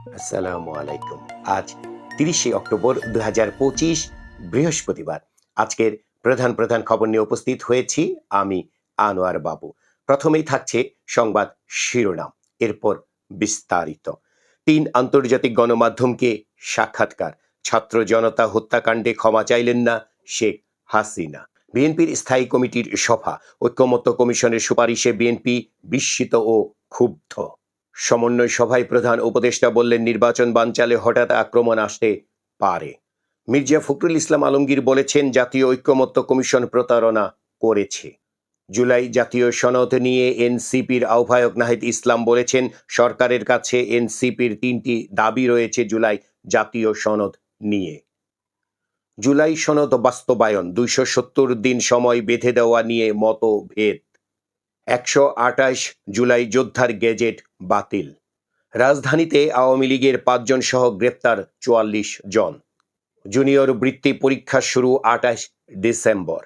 আসসালামু আলাইকুম। আজ তিরিশে অক্টোবর দুই হাজার পঁচিশ বৃহস্পতিবার। আজকের প্রধান প্রধান খবর নিয়ে উপস্থিত হয়েছি আমি আনোয়ার বাবু। প্রথমেই থাকছে সংবাদ শিরোনাম, এরপর বিস্তারিত। তিন আন্তর্জাতিক গণমাধ্যমকে সাক্ষাৎকার, ছাত্র জনতা হত্যাকাণ্ডে ক্ষমা চাইলেন না শেখ হাসিনা। বিএনপির স্থায়ী কমিটির সভা, ঐক্যমত্য কমিশনের সুপারিশে বিএনপি বিস্মিত ও ক্ষুব্ধ। সমন্বয় সভায় প্রধান উপদেষ্টা বললেন, নির্বাচন বানচালে হঠাৎ আক্রমণ আসতে পারে। মির্জা ফখরুল ইসলাম আলমগীর বলেছেন, জাতীয় ঐক্যমত্য কমিশন প্রতারণা করেছে। জুলাই জাতীয় সনদ নিয়ে এনসিপির আহ্বায়ক নাহিদ ইসলাম বলেছেন, সরকারের কাছে এনসিপির তিনটি দাবি রয়েছে জুলাই জাতীয় সনদ নিয়ে। জুলাই সনদ বাস্তবায়ন, দুইশো সত্তর দিন সময় বেঁধে দেওয়া নিয়ে মতভেদ। একশো আঠাশ জুলাই যোদ্ধার গেজেট বাতিল। রাজধানীতে আওয়ামী লীগের পাঁচজন সহ গ্রেপ্তার চুয়াল্লিশ জন। জুনিয়র বৃত্তি পরীক্ষা শুরু আঠাশ ডিসেম্বর।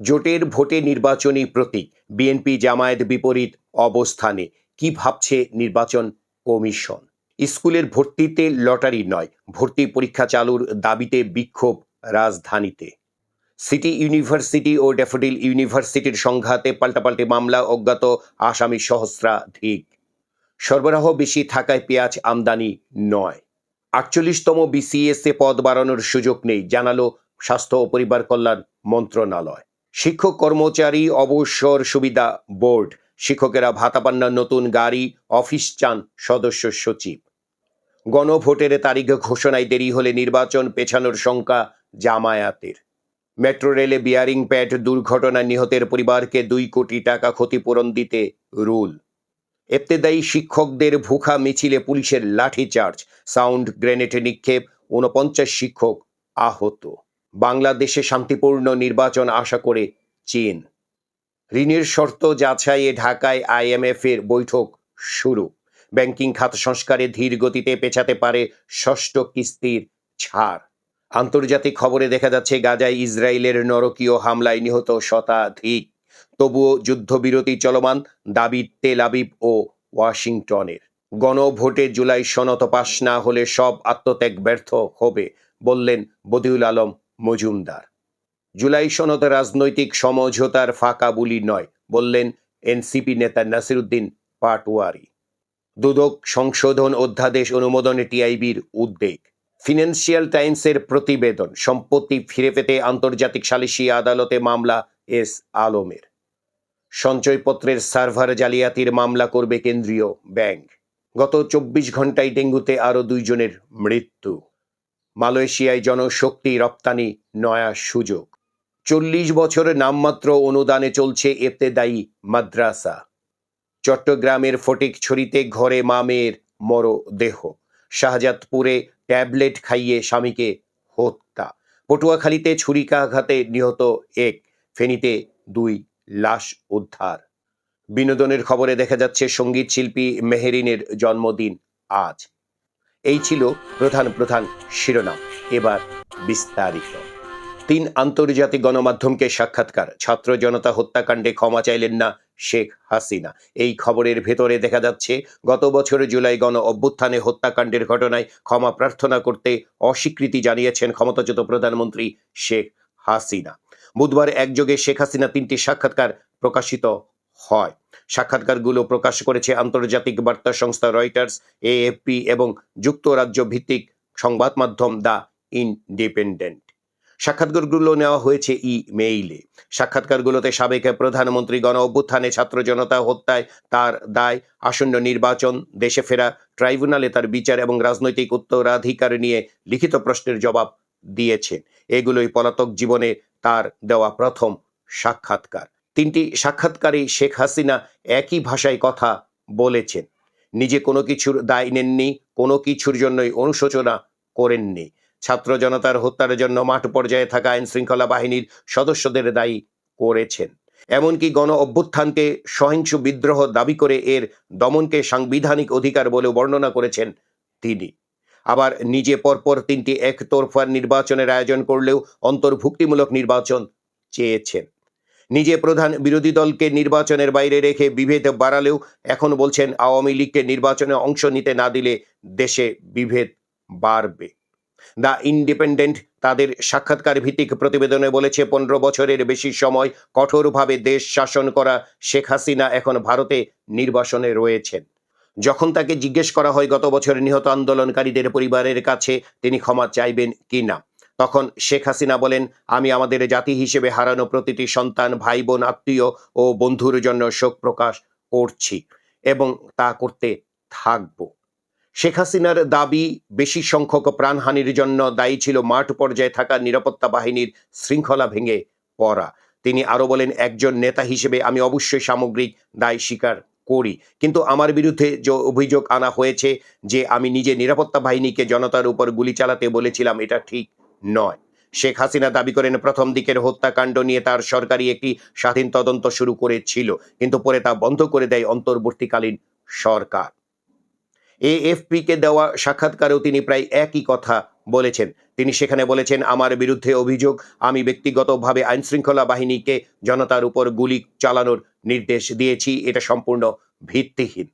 জোটের ভোটে নির্বাচনী প্রতীক, বিএনপি জামায়াত বিপরীত অবস্থানে কি ভাবছে নির্বাচন কমিশন? স্কুলের ভর্তিতে লটারি নয়, ভর্তি পরীক্ষা চালুর দাবিতে বিক্ষোভ রাজধানীতে। সিটি ইউনিভার্সিটি ও ড্যাফোডিল ইউনিভার্সিটির সংঘাতে পাল্টাপাল্টি মামলা অজ্ঞাত আসামি সহস্রাধিক সরবরাহ বেশি থাকায় পেঁয়াজ আমদানি নয়। আটচল্লিশতম বিসিএস এ পদ বাড়ানোর সুযোগ নেই, জানালো স্বাস্থ্য ও পরিবার কল্যাণ মন্ত্রণালয়। শিক্ষক কর্মচারী অবসর সুবিধা বোর্ড, শিক্ষকেরা ভাতা পান না নতুন গাড়ি, অফিস চান সদস্য সচিব। গণভোটের তারিখ ঘোষণায় দেরি হলে নির্বাচন পেছানোর শঙ্কা জামায়াতের। মেট্রো রেলে বিয়ারিং প্যাড দুর্ঘটনায় নিহতের পরিবারকে দুই কোটি টাকা ক্ষতিপূরণ দিতে রুল। এফতেদায়ী শিক্ষকদের ভুখা মিছিলে পুলিশের লাঠিচার্জ, সাউন্ড গ্রেনেড নিক্ষেপ, ঊনপঞ্চাশ শিক্ষক আহত। বাংলাদেশে শান্তিপূর্ণ নির্বাচন আশা করে চীন। ঋণের শর্ত যাচাইয়ে ঢাকায় আইএমএফ এর বৈঠক শুরু। ব্যাংকিং খাত সংস্কারে ধীর গতিতে পেছাতে পারে ষষ্ঠ কিস্তির ছাড়। আন্তর্জাতিক খবরে দেখা যাচ্ছে, গাজায় ইসরায়েলের নরকীয় হামলায় নিহত শতাধিক, তবুও যুদ্ধবিরতি চলমান দাবি তেল আবিব ও ওয়াশিংটনের। গণভোটে জুলাই সনত পাশ না হলে সব আত্মত্যাগ ব্যর্থ হবে, বললেন বদিউল আলম মজুমদার। জুলাই সনদ রাজনৈতিক সমঝোতার ফাঁকা বুলি নয়, বললেন এনসিপি নেতা নাসিরুদ্দিন পাটওয়ারি দুদক সংশোধন অধ্যাদেশ অনুমোদনে টিআইবির উদ্বেগ। ফিনান্সিয়াল টাইমসের প্রতিবেদন, সম্পত্তি ফিরে পেতে আন্তর্জাতিক সালিসি আদালতে মামলা এস আলমের। সঞ্চয়পত্রের সার্ভার জালিয়াতির মামলা করবে কেন্দ্রীয় ব্যাংক। গত চব্বিশ ঘন্টায় ডেঙ্গুতে আরও দুইজনের মৃত্যু। মালয়েশিয়ায় জনশক্তি রপ্তানি নয়া সুযোগ। চল্লিশ বছরের নামমাত্র অনুদানে চলছে এফতেদায়ী মাদ্রাসা। চট্টগ্রামের ফটিকছড়িতে ঘরে মা মেয়ের মরদেহ। শাহজাদপুরে ট্যাবলেট খাইয়ে স্বামীকে হত্যা। পটুয়াখালীতে ছুরিকাঘাতে নিহত এক, ফেনীতে দুই, লাশ উদ্ধার। বিনোদনের খবরে দেখা যাচ্ছে সংগীত শিল্পী মেহেরিনের জন্মদিন আজ। এই ছিল প্রধান প্রধান শিরোনাম। এবার বিস্তারিত। তিন আন্তর্জাতিক গণমাধ্যমকে সাক্ষাৎকার। ছাত্র জনতা হত্যাকাণ্ডে ক্ষমা চাইলেন না শেখ হাসিনা। এই খবরের ভেতরে দেখা যাচ্ছে, গত বছর জুলাই গণ অভ্যুত্থানে হত্যাকাণ্ডের ঘটনায় ক্ষমা প্রার্থনা করতে অস্বীকৃতি জানিয়েছেন ক্ষমতাচ্যুত প্রধানমন্ত্রী শেখ হাসিনা। বুধবার একযোগে শেখ হাসিনা তিনটি সাক্ষাৎকার প্রকাশিত হয়। সাক্ষাৎকারগুলো প্রকাশ করেছে আন্তর্জাতিক বার্তা সংস্থা রয়টার্স, এএফপি এবং যুক্তরাজ্য ভিত্তিক সংবাদ মাধ্যম দ্য ইন্ডিপেন্ডেন্ট। সাক্ষাৎকারগুলো নেওয়া হয়েছে ই মেইলে সাক্ষাৎকারগুলোতে সাবেক প্রধানমন্ত্রী গণ অভ্যুত্থানে ছাত্র জনতা হত্যায় তার দায়, আসন্ন নির্বাচন, দেশে ফেরা, ট্রাইব্যুনালে তার বিচার এবং রাজনৈতিক উত্তরাধিকার নিয়ে লিখিত প্রশ্নের জবাব দিয়েছেন। এগুলোই পলাতক জীবনে তার দেওয়া প্রথম সাক্ষাৎকার। তিনটি সাক্ষাৎকারে শেখ হাসিনা একই ভাষায় কথা বলেছেন। নিজে কোনো কিছুর দায় নেননি, কোনো কিছুর জন্যই অনুশোচনা করেননি। ছাত্র জনতার হত্যার জন্য মাঠ পর্যায়ে থাকা আইন শৃঙ্খলা বাহিনীর সদস্যদের দায়ী করেছেন। এমনকি গণ অভ্যুত্থানকে সহিংস বিদ্রোহ দাবি করে এর দমনকে সাংবিধানিক অধিকার বলে বর্ণনা করেছেন তিনি। আবার নিজে পরপর তিনটি একতরফার নির্বাচনের আয়োজন করলেও অন্তর্ভুক্তিমূলক নির্বাচন চেয়েছেন। নিজে প্রধান বিরোধী দলকে নির্বাচনের বাইরে রেখে বিভেদ বাড়ালেও এখন বলছেন আওয়ামী লীগকে নির্বাচনে অংশ নিতে না দিলে দেশে বিভেদ বাড়বে। দ্য ইন্ডিপেন্ডেন্ট তাদের সাক্ষাৎকার ভিত্তিক প্রতিবেদনে বলেছে, পনেরো বছরের বেশি সময় কঠোরভাবে দেশ শাসন করা শেখ হাসিনা এখন ভারতে নির্বাসনে রয়েছেন। যখন তাকে জিজ্ঞেস করা হয়, গত বছর নিহত আন্দোলনকারীদের পরিবারের কাছে তিনি ক্ষমা চাইবেন কি না? তখন শেখ হাসিনা বলেন, আমি আমাদের জাতি হিসেবে হারানো প্রতিটি সন্তান ভাই বোন আত্মীয় ও বন্ধুর জন্য শোক প্রকাশ করছি এবং তা করতে থাকব। শেখ হাসিনার দাবি, বেশি সংখ্যক প্রাণহানির জন্য দায়ী ছিল মাঠ পর্যায়ে থাকা নিরাপত্তা বাহিনীর শৃঙ্খলা ভেঙে পড়া। তিনি আরও বলেন, একজন নেতা হিসেবে আমি অবশ্যই সামগ্রিক দায় স্বীকার করি। কিন্তু আমার বিরুদ্ধে যে অভিযোগ আনা হয়েছে যে আমি নিজে নিরাপত্তা বাহিনীকে জনতার উপর গুলি চালাতে বলেছিলাম, এটা ঠিক নয়। শেখ হাসিনা দাবি করেন, প্রথম দিকের হত্যাকাণ্ড নিয়ে তার সরকারি একটি স্বাধীন তদন্ত শুরু করেছিল, কিন্তু পরে তা বন্ধ করে দেয় অন্তর্বর্তীকালীন সরকার। এএফপি কে দেওয়া সাক্ষাৎকারেও তিনি প্রায় একই কথা বলেছেন। তিনি সেখানে বলেছেন, আমার বিরুদ্ধে অভিযোগ, আমি ব্যক্তিগতভাবে আইনশৃঙ্খলা বাহিনীকে জনতার উপর গুলি চালানোর নির্দেশ দিয়েছি, এটা সম্পূর্ণ ভিত্তিহীন।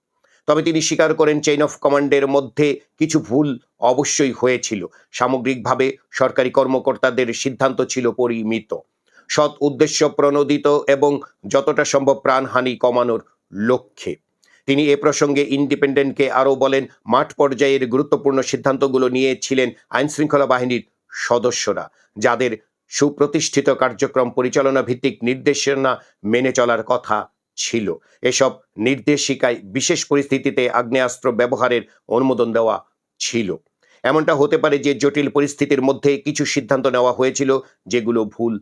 তবে তিনি স্বীকার করেন চেইন অফ কমান্ডের মধ্যে কিছু ভুল অবশ্যই হয়েছিল। সামগ্রিকভাবে সরকারি কর্মকর্তাদের সিদ্ধান্ত ছিল পরিমিত। সৎ উদ্দেশ্য প্রণোদিত এবং যতটা সম্ভব প্রাণহানি কমানোর লক্ষ্যে। তিনি এ প্রসঙ্গে ইন্ডিপেন্ডেন্টকে আরও বলেন, মাঠ পর্যায়ের গুরুত্বপূর্ণ সিদ্ধান্তগুলো নিয়েছিলেন আইনশৃঙ্খলা বাহিনীর সদস্যরা, যাদের সুপ্রতিষ্ঠিত কার্যক্রম পরিচালনা ভিত্তিক নির্দেশনা মেনে চলার কথা ছিল। এসব নির্দেশিকায় বিশেষ পরিস্থিতিতে আগ্নেয়াস্ত্র ব্যবহারের অনুমোদন দেওয়া ছিল। এমনটা হতে পারে যে জটিল পরিস্থিতির মধ্যে কিছু সিদ্ধান্ত নেওয়া হয়েছিল, যেগুলো ভুল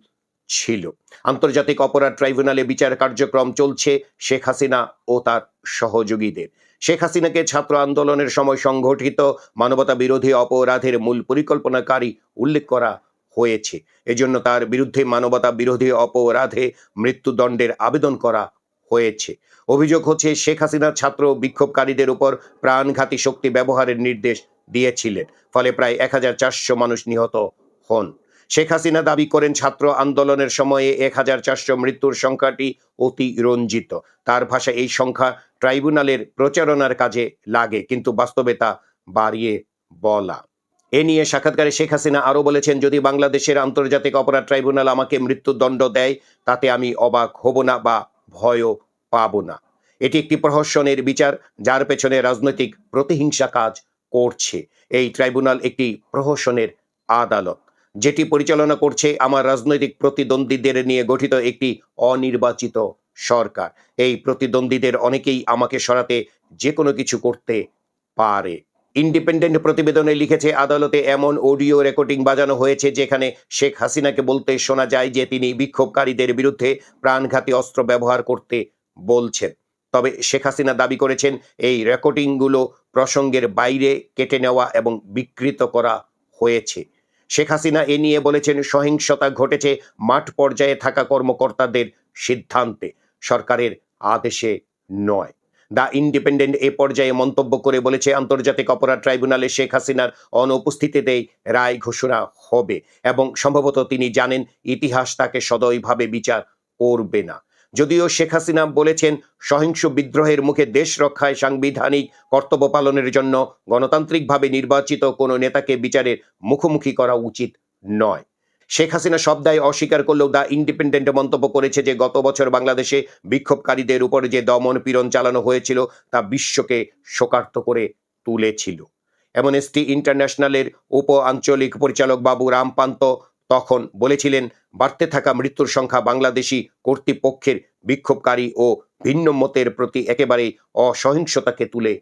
ছিল। আন্তর্জাতিক অপরাধ ট্রাইব্যুনালে বিচার কার্যক্রম চলছে শেখ হাসিনা ও তার সহযোগীদের। শেখ হাসিনাকে ছাত্র আন্দোলনের সময় সংঘটিত মানবতা বিরোধী অপরাধের মূল পরিকল্পনাকারী উল্লেখ করা হয়েছে। এজন্য তার বিরুদ্ধে মানবতা বিরোধী অপরাধে মৃত্যুদণ্ডের আবেদন করা হয়েছে। অভিযোগ হচ্ছে, শেখ হাসিনা ছাত্র বিক্ষোভকারীদের উপর প্রাণঘাতী শক্তি ব্যবহারের নির্দেশ দিয়েছিলেন, ফলে প্রায় এক হাজার চারশো মানুষ নিহত হন। শেখ হাসিনা দাবি করেন ছাত্র আন্দোলনের সময়ে এক হাজার চারশো মৃত্যুর সংখ্যাটি অতি রঞ্জিত তার ভাষা এই সংখ্যা ট্রাইব্যুনালের প্রচারণার কাজে লাগে, কিন্তু বাস্তবে তা বাড়িয়ে বলা। এ নিয়ে সাক্ষাৎকারে শেখ হাসিনা আরও বলেছেন, যদি বাংলাদেশের আন্তর্জাতিক অপরাধ ট্রাইব্যুনাল আমাকে মৃত্যুদণ্ড দেয়, তাতে আমি অবাক হব না বা ভয়ও পাব না। এটি একটি প্রহসনের বিচার, যার পেছনে রাজনৈতিক প্রতিহিংসা কাজ করছে। এই ট্রাইব্যুনাল একটি প্রহসনের আদালত। যেটি পরিচালনা করছে আমার রাজনৈতিক প্রতিদ্বন্দ্বীদের নিয়ে গঠিত একটি অনির্বাচিত সরকার। এই প্রতিদ্বন্দ্বীদের অনেকেই আমাকে সরাতে যে কোনো কিছু করতে পারে। ইন্ডিপেন্ডেন্ট প্রতিবেদনে লিখেছে, আদালতে এমন অডিও রেকর্ডিং বাজানো হয়েছে যেখানে শেখ হাসিনাকে বলতে শোনা যায় যে তিনি বিক্ষোভকারীদের বিরুদ্ধে প্রাণঘাতী অস্ত্র ব্যবহার করতে বলছেন। তবে শেখ হাসিনা দাবি করেছেন, এই রেকর্ডিংগুলো প্রসঙ্গের বাইরে কেটে নেওয়া এবং বিকৃত করা হয়েছে। শেখ হাসিনা এ নিয়ে বলেছেন, সহিংসতা ঘটেছে মাঠ পর্যায়ে থাকা কর্মকর্তাদের সিদ্ধান্তে। সরকারের আদেশে নয়। দ্য ইন্ডিপেন্ডেন্ট এ পর্যায়ে মন্তব্য করে বলেছে, আন্তর্জাতিক অপরাধ ট্রাইব্যুনালে শেখ হাসিনার অনুপস্থিতিতেই রায় ঘোষণা হবে এবং সম্ভবত তিনি জানেন, ইতিহাস তাকে সদয়ভাবে বিচার করবে না। যদিও শেখ হাসিনা বলেছেন সহিংস বিদ্রোহের মুখে দেশ রক্ষায় সাংবিধানিক কর্তব্য পালনের জন্য গণতান্ত্রিকভাবে নির্বাচিত কোনো নেতাকে বিচারের মুখোমুখি করা উচিত নয়। শেখ হাসিনা সব দায় অস্বীকার করলেও দ্য ইন্ডিপেন্ডেন্ট মন্তব্য করেছে যে গত বছর বাংলাদেশে বিক্ষোভকারীদের উপর যে দমন পীড়ন চালানো হয়েছিল, তা বিশ্বকে শোকার্ত করে তুলেছিল। এমন এমনএসটি ইন্টারন্যাশনালের উপ আঞ্চলিক পরিচালক বাবু রামপান্ত তখন বলেছিলেন, বাড়তে থাকা মৃত্যুর সংখ্যা বাংলাদেশি কর্তৃপক্ষের বিক্ষোভকারী ও ভিন্ন মতের প্রতি একেবারেই অসহিংসতাকে তুলে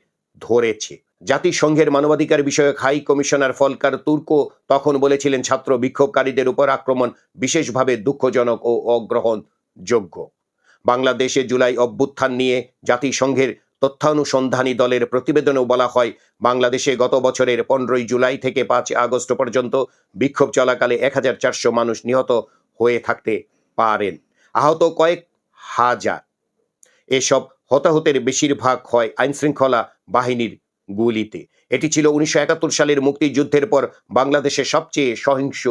ধরেছে। জাতিসংঘের মানবাধিকার বিষয়ক হাই কমিশনার ফলকার তুর্কো তখন বলেছিলেন, ছাত্র বিক্ষোভকারীদের উপর আক্রমণ বিশেষভাবে দুঃখজনক ও অগ্রহণযোগ্য। বাংলাদেশে জুলাই অভ্যুত্থান নিয়ে জাতিসংঘের তথ্যানুসন্ধানী দলের প্রতিবেদনেও বলা হয়, বাংলাদেশে গত বছরের পনেরোই জুলাই থেকে পাঁচ আগস্ট পর্যন্ত বিক্ষোভ চলাকালে এক হাজার চারশো মানুষ নিহত হয়ে থাকতে পারেন। আহত কয়েক হাজার। এসব হতাহতের বেশিরভাগ হয় আইনশৃঙ্খলা বাহিনীর গুলিতে। এটি ছিল উনিশশো একাত্তর সালের মুক্তিযুদ্ধের পর বাংলাদেশের সবচেয়ে সহিংস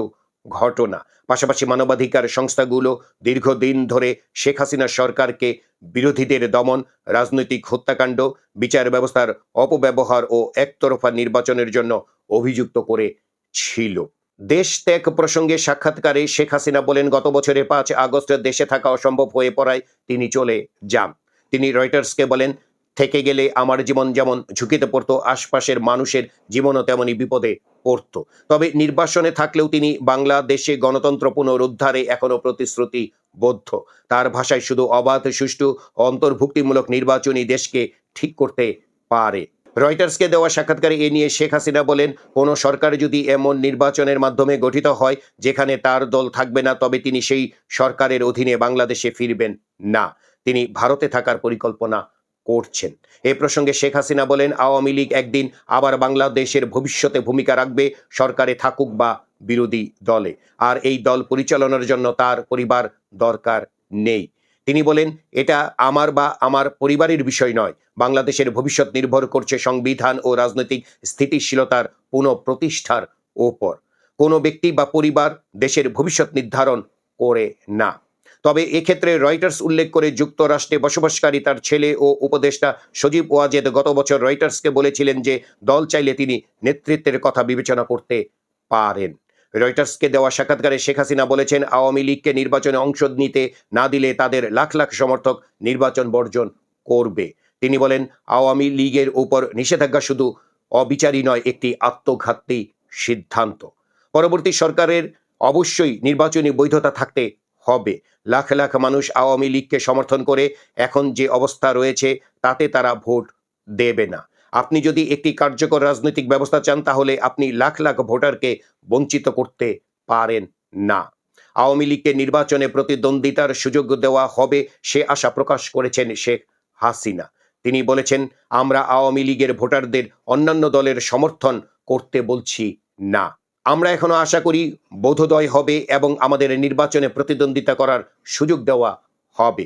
ঘটনা। পাশাপাশি মানবাধিকার সংস্থাগুলো দীর্ঘদিন ধরে শেখ হাসিনা সরকারকে বিরোধীদের দমন, রাজনৈতিক হত্যাকাণ্ড, বিচার ব্যবস্থার অপব্যবহার ও একতরফা নির্বাচনের জন্য অভিযুক্ত করে ছিল। দেশ ত্যাগ প্রসঙ্গে সাক্ষাৎকারে শেখ হাসিনা বলেন, গত বছরের পাঁচ আগস্ট দেশে থাকা অসম্ভব হয়ে পড়ায় তিনি চলে যান। তিনি রয়টার্সকে বলেন, থেকে গেলে আমার জীবন যেমন ঝুঁকিতে পড়তো, আশপাশের মানুষের জীবনও তেমনই বিপদে পড়তো তবে নির্বাসনে থাকলেও তিনি বাংলাদেশে গণতন্ত্র পুনরুদ্ধারে এখনও প্রতিশ্রুতিবদ্ধ। তার ভাষায় শুধু অবাধ, সুষ্ঠু, অন্তর্ভুক্তিমূলক নির্বাচনী দেশকে ঠিক করতে পারে। রয়টার্সকে দেওয়া সাক্ষাৎকারে এ নিয়ে শেখ হাসিনা বলেন, কোনো সরকার যদি এমন নির্বাচনের মাধ্যমে গঠিত হয়, যেখানে তার দল থাকবে না, তবে তিনি সেই সরকারের অধীনে বাংলাদেশে ফিরবেন না। তিনি ভারতে থাকার পরিকল্পনা করছেন। এ প্রসঙ্গে শেখ হাসিনা বলেন, আওয়ামী লীগ একদিন আবার বাংলাদেশের ভবিষ্যতে ভূমিকা রাখবে, সরকারে থাকুক বা বিরোধী দলে। আর এই দল পরিচালনার জন্য তার পরিবার দরকার নেই। তিনি বলেন, এটা আমার বা আমার পরিবারের বিষয় নয়। বাংলাদেশের ভবিষ্যৎ নির্ভর করছে সংবিধান ও রাজনৈতিক স্থিতিশীলতার পুনঃপ্রতিষ্ঠার ওপর। কোনো ব্যক্তি বা পরিবার দেশের ভবিষ্যৎ নির্ধারণ করে না। তবে এক্ষেত্রে রয়টার্স উল্লেখ করে যুক্তরাষ্ট্রে বসবাসকারী তার ছেলে ও উপদেষ্টা সজীব ওয়াজেদ গত বছর রয়টার্সকে বলেছিলেন যে দল চাইলে তিনি নেতৃত্বের কথা বিবেচনা করতে পারেন। রয়টার্সকে দেওয়া সাক্ষাৎকারে শেখ হাসিনা বলেছেন, আওয়ামী লীগকে নির্বাচনে অংশ নিতে না দিলে তাদের লাখ লাখ সমর্থক নির্বাচন বর্জন করবে। তিনি বলেন, আওয়ামী লীগের উপর নিষেধাজ্ঞা শুধু অবিচারী নয়, একটি আত্মঘাতী সিদ্ধান্ত। পরবর্তী সরকারের অবশ্যই নির্বাচনী বৈধতা থাকতে হবে। লাখ লাখ মানুষ আওয়ামী লীগকে সমর্থন করে এখন যে অবস্থা রয়েছে, তাতে তারা ভোট দেবে না। আপনি যদি একটি কার্যকর রাজনৈতিক ব্যবস্থা চান, তাহলে আপনি লাখ লাখ ভোটারকে বঞ্চিত করতে পারেন না। আওয়ামী লীগকে নির্বাচনে প্রতিদ্বন্দ্বিতার সুযোগ দেওয়া হবে, সে আশা প্রকাশ করেছেন শেখ হাসিনা। তিনি বলেছেন, আমরা আওয়ামী লীগের ভোটারদের অন্যান্য দলের সমর্থন করতে বলছি না। আমরা এখনও আশা করি বোধোদয় হবে এবং আমাদের নির্বাচনে প্রতিদ্বন্দ্বিতা করার সুযোগ দেওয়া হবে।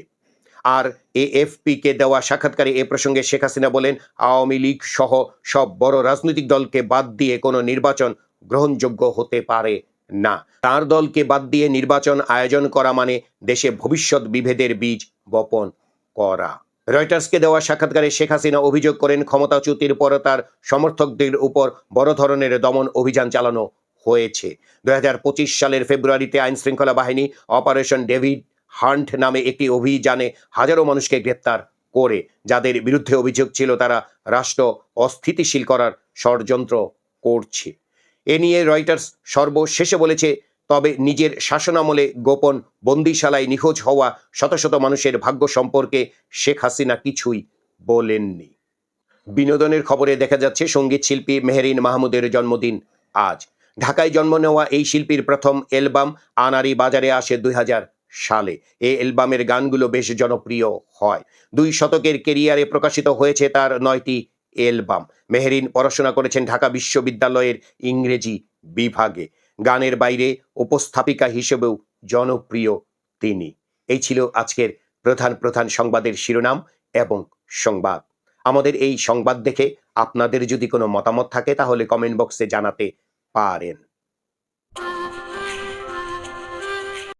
আর এএফপি কে দেওয়া সাক্ষাৎকারে এ প্রসঙ্গে শেখ হাসিনা বলেন, আওয়ামী লীগ সহ সব বড় রাজনৈতিক দলকে বাদ দিয়ে কোনো নির্বাচন গ্রহণযোগ্য হতে পারে না। তার দলকে বাদ দিয়ে নির্বাচন আয়োজন করা মানে দেশে ভবিষ্যৎ বিভেদের বীজ বপন করা। রয়টার্সকে দেওয়া সাক্ষাৎকারে শেখ হাসিনা অভিযোগ করেন, ক্ষমতাচ্যুতির পর তার সমর্থকদের উপর বড় ধরনের দমন অভিযান চালানো হয়েছে। দু হাজার পঁচিশ সালের ফেব্রুয়ারিতে আইন শৃঙ্খলা বাহিনী অপারেশন ডেভিড হান্ট নামে একটি অভিযানে হাজারো মানুষকে গ্রেপ্তার করে, যাদের বিরুদ্ধে অভিযোগ ছিল তারা রাষ্ট্র অস্থিতিশীল করার ষড়যন্ত্র করছে। এ নিয়ে রয়টার্স সর্বশেষে বলেছে, তবে নিজের শাসনামলে গোপন বন্দিশালায় নিখোঁজ হওয়া শত শত মানুষের ভাগ্য সম্পর্কে শেখ হাসিনা কিছুই বলেননি। বিনোদনের খবরে দেখা যাচ্ছে সংগীত শিল্পী মেহরিন মাহমুদের জন্মদিন আজ। ঢাকায় জন্ম নেওয়া এই শিল্পীর প্রথম অ্যালবাম আনারি বাজারে আসে দুই হাজার সালে। এই অ্যালবামের গানগুলো বেশ জনপ্রিয় হয়। দুই শতকের কেরিয়ারে প্রকাশিত হয়েছে তার নয়টি অ্যালবাম। মেহরিন পড়াশোনা করেছেন ঢাকা বিশ্ববিদ্যালয়ের ইংরেজি বিভাগে। গানের বাইরে উপস্থাপিকা হিসেবেও জনপ্রিয় তিনি। এই ছিল আজকের প্রধান প্রধান সংবাদের শিরোনাম এবং সংবাদ। আমাদের এই সংবাদ দেখে আপনাদের যদি কোনো মতামত থাকে তাহলে কমেন্ট বক্সে জানাতে পারেন।